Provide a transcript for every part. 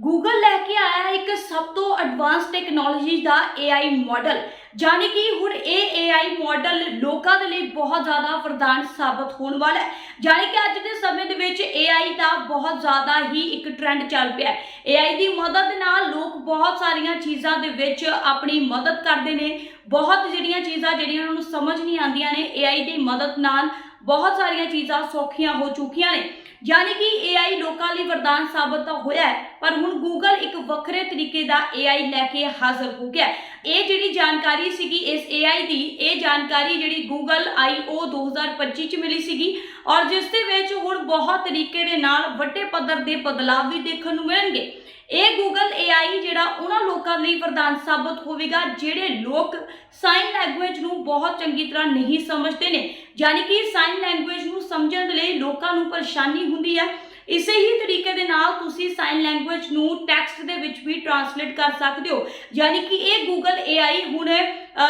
Google ਲੈ ਕੇ ਆਇਆ ਇੱਕ ਸਭ ਤੋਂ ਐਡਵਾਂਸ ਟੈਕਨੋਲੋਜੀ ਦਾ AI ਮਾਡਲ ਜਾਣੀ ਕਿ ਹੁਣ ਇਹ AI ਮਾਡਲ ਲੋਕਾਂ ਦੇ ਲਈ ਬਹੁਤ ਜ਼ਿਆਦਾ ਵਰਦਾਨ ਸਾਬਤ ਹੋਣ ਵਾਲਾ ਹੈ। ਜਾਣੀ ਕਿ ਅੱਜ ਦੇ ਸਮੇਂ ਦੇ ਵਿੱਚ AI ਦਾ ਬਹੁਤ ਜ਼ਿਆਦਾ ਹੀ ਇੱਕ ਟ੍ਰੈਂਡ ਚੱਲ ਪਿਆ ਹੈ। AI ਦੀ ਮਦਦ ਨਾਲ ਲੋਕ ਬਹੁਤ ਸਾਰੀਆਂ ਚੀਜ਼ਾਂ ਦੇ ਵਿੱਚ ਆਪਣੀ ਮਦਦ ਕਰਦੇ ਨੇ। ਬਹੁਤ ਜਿਹੜੀਆਂ ਚੀਜ਼ਾਂ ਜਿਹੜੀਆਂ ਉਹਨਾਂ ਨੂੰ ਸਮਝ ਨਹੀਂ ਆਉਂਦੀਆਂ ਨੇ AI ਦੀ ਮਦਦ ਨਾਲ ਬਹੁਤ ਸਾਰੀਆਂ ਚੀਜ਼ਾਂ ਸੌਖੀਆਂ ਹੋ ਚੁੱਕੀਆਂ ਨੇ। ਯਾਨੀ ਕਿ AI ਲੋਕਾਂ ਲਈ ਵਰਦਾਨ ਸਾਬਤ ਤਾਂ ਹੋਇਆ ਹੈ, ਪਰ ਹੁਣ Google ਇੱਕ ਵੱਖਰੇ ਤਰੀਕੇ ਦਾ AI ਲੈ ਕੇ ਹਾਜ਼ਰ ਹੋ ਗਿਆ ਇਹ ਜਿਹੜੀ ਜਾਣਕਾਰੀ ਸੀਗੀ, ਇਸ AI ਦੀ, ਇਹ ਜਾਣਕਾਰੀ ਜਿਹੜੀ Google I/O 2025 ਚ ਮਿਲੀ ਸੀਗੀ ਔਰ ਜਿਸ ਦੇ ਵਿੱਚ ਹੁਣ ਬਹੁਤ ਤਰੀਕੇ ਦੇ ਨਾਲ ਵੱਡੇ ਪੱਧਰ ਦੇ ਬਦਲਾਅ ਵੀ ਦੇਖਣ ਨੂੰ ਮਿਲਣਗੇ। ਇਹ Google AI ਜਿਹੜਾ, ਉਹਨਾਂ ਲੋਕਾਂ ਲਈ ਵਰਦਾਨ ਸਾਬਤ ਹੋਵੇਗਾ, ਜਿਹੜੇ ਲੋਕ ਸਾਈਨ ਲੈਂਗੁਏਜ ਨੂੰ ਬਹੁਤ ਚੰਗੀ ਤਰ੍ਹਾਂ ਨਹੀਂ ਸਮਝਦੇ ਨੇ। ਯਾਨੀ ਕਿ ਸਾਈਨ ਲੈਂਗੁਏਜ ਨੂੰ ਸਮਝਣ ਦੇ ਲਈ ਲੋਕਾਂ ਨੂੰ ਪਰੇਸ਼ਾਨੀ ਹੁੰਦੀ ਹੈ। ਇਸੇ ਹੀ ਤਰੀਕੇ ਦੇ ਨਾਲ ਤੁਸੀਂ ਸਾਈਨ ਲੈਂਗੁਏਜ ਨੂੰ ਟੈਕਸਟ ਦੇ ਵਿੱਚ ਵੀ ਟਰਾਂਸਲੇਟ ਕਰ ਸਕਦੇ ਹੋ। ਯਾਨੀ ਕਿ ਇਹ Google AI ਹੁਣ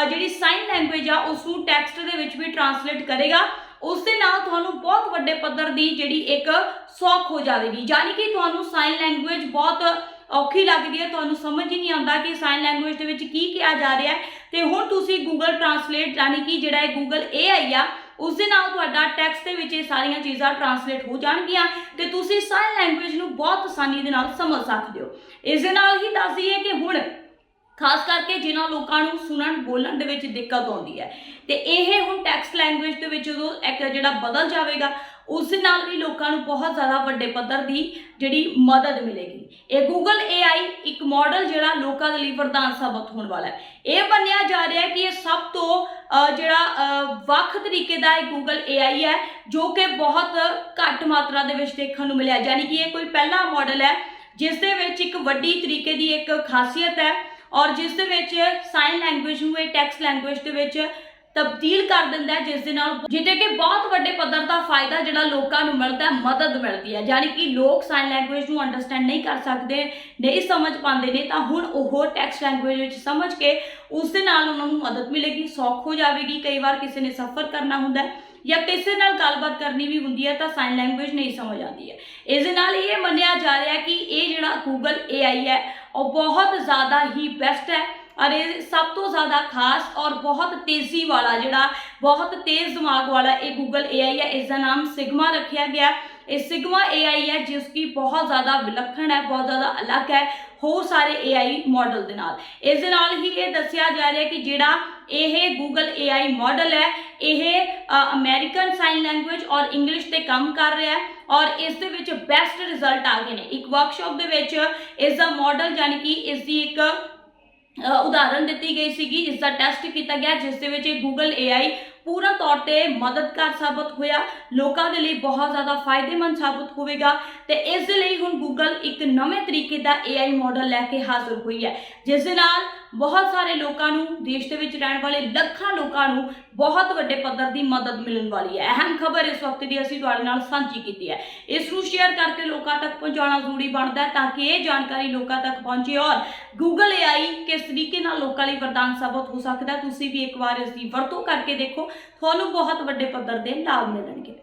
ਜਿਹੜੀ ਸਾਈਨ ਲੈਂਗੁਏਜ ਆ ਉਸ ਨੂੰ ਟੈਕਸਟ ਦੇ ਵਿੱਚ ਵੀ ਟਰਾਂਸਲੇਟ ਕਰੇਗਾ। ਉਸ ਦੇ ਨਾਲ ਤੁਹਾਨੂੰ ਬਹੁਤ ਵੱਡੇ ਪੱਧਰ ਦੀ ਜਿਹੜੀ ਇੱਕ ਸੌਖ ਹੋ ਜਾਵੇਗੀ। ਯਾਨੀ ਕਿ ਤੁਹਾਨੂੰ ਸਾਈਨ ਲੈਂਗੁਏਜ ਬਹੁਤ ਔਖੀ ਲੱਗਦੀ ਹੈ, ਤੁਹਾਨੂੰ ਸਮਝ ਹੀ ਨਹੀਂ ਆਉਂਦਾ ਕਿ ਸਾਈਨ ਲੈਂਗੁਏਜ ਦੇ ਵਿੱਚ ਕੀ ਕਿਹਾ ਜਾ ਰਿਹਾ ਹੈ। ਤੇ ਹੁਣ ਤੁਸੀਂ ਗੂਗਲ ਟਰਾਂਸਲੇਟ ਯਾਨੀ ਕਿ ਜਿਹੜਾ ਇਹ Google AI ਆ ਉਸ ਦੇ ਨਾਲ ਤੁਹਾਡਾ ਟੈਕਸਟ ਦੇ ਵਿੱਚ ਇਹ ਸਾਰੀਆਂ ਚੀਜ਼ਾਂ ਟਰਾਂਸਲੇਟ ਹੋ ਜਾਣਗੀਆਂ ਤੇ ਤੁਸੀਂ ਸਾਈਨ ਲੈਂਗੁਏਜ ਨੂੰ ਬਹੁਤ ਆਸਾਨੀ ਦੇ ਨਾਲ ਸਮਝ ਸਕਦੇ ਹੋ। ਇਸ ਦੇ ਨਾਲ ਹੀ ਦੱਸ ਦਈਏ ਕਿ ਹੁਣ ਖਾਸ ਕਰਕੇ ਜਿਨ੍ਹਾਂ ਲੋਕਾਂ ਨੂੰ ਸੁਣਨ, ਬੋਲਣ ਦੇ ਵਿੱਚ ਦਿੱਕਤ ਆਉਂਦੀ ਹੈ, ਤੇ ਇਹ ਹੁਣ ਟੈਕਸਟ ਲੈਂਗੁਏਜ ਦੇ ਵਿੱਚ ਜਦੋਂ ਇੱਕ ਜਿਹੜਾ ਬਦਲ ਜਾਵੇਗਾ ਉਸ ਨਾਲ ਵੀ ਲੋਕਾਂ ਨੂੰ ਬਹੁਤ ਜ਼ਿਆਦਾ ਵੱਡੇ ਪੱਧਰ ਦੀ ਜਿਹੜੀ ਮਦਦ ਮਿਲੇਗੀ। ਇਹ Google AI ਇੱਕ ਮਾਡਲ ਜਿਹੜਾ ਲੋਕਾਂ ਦੇ ਲਈ ਵਰਦਾਨ ਸਾਬਤ ਹੋਣ ਵਾਲਾ ਹੈ। ਇਹ ਮੰਨਿਆ ਜਾ ਰਿਹਾ ਹੈ ਕਿ ਇਹ ਸਭ ਤੋਂ ਜਿਹੜਾ ਵੱਖ ਤਰੀਕੇ ਦਾ ਇੱਕ Google AI ਹੈ, ਜੋ ਕਿ ਬਹੁਤ ਘੱਟ ਮਾਤਰਾ ਦੇ ਵਿੱਚ ਦੇਖਣ ਨੂੰ ਮਿਲਿਆ। ਯਾਨੀ ਕਿ ਇਹ ਕੋਈ ਪਹਿਲਾ ਮਾਡਲ ਹੈ, ਜਿਸ ਦੇ ਵਿੱਚ ਇੱਕ ਵੱਡੀ ਤਰੀਕੇ ਦੀ ਇੱਕ ਖਾਸੀਅਤ ਹੈ ਔਰ ਜਿਸ ਦੇ ਵਿੱਚ ਸਾਈਨ ਲੈਂਗੁਏਜ ਨੂੰ ਇਹ ਟੈਕਸਟ ਲੈਂਗੁਏਜ ਦੇ ਵਿੱਚ ਤਬਦੀਲ ਕਰ ਦਿੰਦਾ ਹੈ, ਜਿਸ ਦੇ ਨਾਲ ਜਿਹਦੇ ਕਿ ਬਹੁਤ ਵੱਡੇ ਪੱਧਰ ਦਾ ਫਾਇਦਾ ਜਿਹੜਾ ਲੋਕਾਂ ਨੂੰ ਮਿਲਦਾ ਹੈ, ਮਦਦ ਮਿਲਦੀ ਹੈ। ਯਾਨੀ ਕਿ ਲੋਕ ਸਾਈਨ ਲੈਂਗੁਏਜ ਨੂੰ ਅੰਡਰਸਟੈਂਡ ਨਹੀਂ ਕਰ ਸਕਦੇ, ਨਹੀਂ ਸਮਝ ਪਾਉਂਦੇ ਨੇ, ਤਾਂ ਹੁਣ ਉਹ ਟੈਕਸਟ ਲੈਂਗੁਏਜ ਵਿੱਚ ਸਮਝ ਕੇ ਉਸ ਦੇ ਨਾਲ ਉਹਨਾਂ ਨੂੰ ਮਦਦ ਮਿਲੇਗੀ, ਸੌਖ ਹੋ ਜਾਵੇਗੀ। ਕਈ ਵਾਰ ਕਿਸੇ ਨੇ ਸਫ਼ਰ ਕਰਨਾ ਹੁੰਦਾ ਹੈ ਜਾਂ ਕਿਸੇ ਨਾਲ ਗੱਲਬਾਤ ਕਰਨੀ ਵੀ ਹੁੰਦੀ ਹੈ, ਤਾਂ ਸਾਈਨ ਲੈਂਗੁਏਜ ਨਹੀਂ ਸਮਝ ਆਉਂਦੀ ਹੈ। ਇਸ ਦੇ ਨਾਲ ਇਹ ਮੰਨਿਆ ਜਾ ਰਿਹਾ ਕਿ ਇਹ ਜਿਹੜਾ Google AI ਹੈ, ਉਹ ਬਹੁਤ ਜ਼ਿਆਦਾ ਹੀ ਬੈਸਟ ਹੈ। ਔਰ ਇਹ ਸਭ ਤੋਂ ਜ਼ਿਆਦਾ ਖਾਸ ਔਰ ਬਹੁਤ ਤੇਜ਼ੀ ਵਾਲਾ ਜਿਹੜਾ ਬਹੁਤ ਤੇਜ਼ ਦਿਮਾਗ ਵਾਲਾ ਇਹ Google AI ਹੈ ਇਸ ਦਾ ਨਾਮ ਸਿਗਮਾ ਰੱਖਿਆ ਗਿਆ। ਇਹ ਸਿਗਮਾ AI ਹੈ, ਜਿਸ ਕੀ ਬਹੁਤ ਜ਼ਿਆਦਾ ਵਿਲੱਖਣ ਹੈ, ਬਹੁਤ ਜ਼ਿਆਦਾ ਅਲੱਗ ਹੈ ਹੋਰ ਸਾਰੇ AI ਮਾਡਲ ਦੇ ਨਾਲ। ਇਸ ਦੇ ਨਾਲ ਹੀ ਇਹ ਦੱਸਿਆ ਜਾ ਰਿਹਾ ਕਿ ਜਿਹੜਾ ਇਹ Google AI ਮਾਡਲ ਹੈ, ਇਹ ਅਮਰੀਕਨ ਸਾਈਨ ਲੈਂਗੁਏਜ ਔਰ ਇੰਗਲਿਸ਼ ਤੇ ਕੰਮ ਕਰ ਰਿਹਾ ਹੈ ਔਰ ਇਸ ਦੇ ਵਿੱਚ ਬੈਸਟ ਰਿਜ਼ਲਟ ਆ ਗਏ ਨੇ। ਇੱਕ ਵਰਕਸ਼ਾਪ ਦੇ ਵਿੱਚ ਇਸ ਦਾ ਮਾਡਲ ਯਾਨੀ ਕਿ ਇਸ ਦੀ ਇੱਕ ਉਦਾਹਰਨ ਦਿੱਤੀ ਗਈ ਸੀਗੀ ਇਸ ਦਾ ਟੈਸਟ ਕੀਤਾ ਗਿਆ, ਜਿਸ ਦੇ ਵਿੱਚ ਇਹ Google AI ਪੂਰਾ ਤੌਰ ਤੇ ਮਦਦਗਾਰ ਸਾਬਤ ਹੋਇਆ। ਲੋਕਾਂ ਦੇ ਲਈ ਬਹੁਤ ਜ਼ਿਆਦਾ ਫਾਇਦੇਮੰਦ ਸਾਬਤ ਹੋਵੇਗਾ ਤੇ ਇਸ ਦੇ ਲਈ ਹੁਣ ਗੂਗਲ ਇੱਕ ਨਵੇਂ ਤਰੀਕੇ ਦਾ AI ਮਾਡਲ ਲੈ ਕੇ ਹਾਜ਼ਰ ਹੋਈ ਹੈ, ਜਿਸ ਦੇ ਨਾਲ ਬਹੁਤ ਸਾਰੇ ਲੋਕਾਂ ਨੂੰ, ਦੇਸ਼ ਦੇ ਵਿੱਚ ਰਹਿਣ ਵਾਲੇ ਲੱਖਾਂ ਲੋਕਾਂ ਨੂੰ ਬਹੁਤ ਵੱਡੇ ਪੱਧਰ ਦੀ ਮਦਦ ਮਿਲਣ ਵਾਲੀ ਹੈ। ਅਹਿਮ ਖਬਰ ਇਸ ਵਕਤ ਦੀ ਅਸੀਂ ਤੁਹਾਡੇ ਨਾਲ ਸਾਂਝੀ ਕੀਤੀ ਹੈ। ਇਸ ਨੂੰ ਸ਼ੇਅਰ ਕਰਕੇ ਲੋਕਾਂ ਤੱਕ ਪਹੁੰਚਾਉਣਾ ਜ਼ਰੂਰੀ ਬਣਦਾ ਹੈ ਤਾਂ ਕਿ ਇਹ ਜਾਣਕਾਰੀ ਲੋਕਾਂ ਤੱਕ ਪਹੁੰਚੇ ਔਰ Google AI ਕਿਸ ਤਰੀਕੇ ਨਾਲ ਲੋਕਾਂ ਲਈ ਵਰਦਾਨ ਸਾਬਤ ਹੋ ਸਕਦਾ ਤੁਸੀਂ ਵੀ ਇੱਕ ਵਾਰ ਇਸ ਦੀ ਵਰਤੋਂ ਕਰਕੇ ਦੇਖੋ। ਤੁਹਾਨੂੰ ਬਹੁਤ ਵੱਡੇ ਪੱਧਰ ਦੇ ਲਾਭ ਮਿਲਣਗੇ।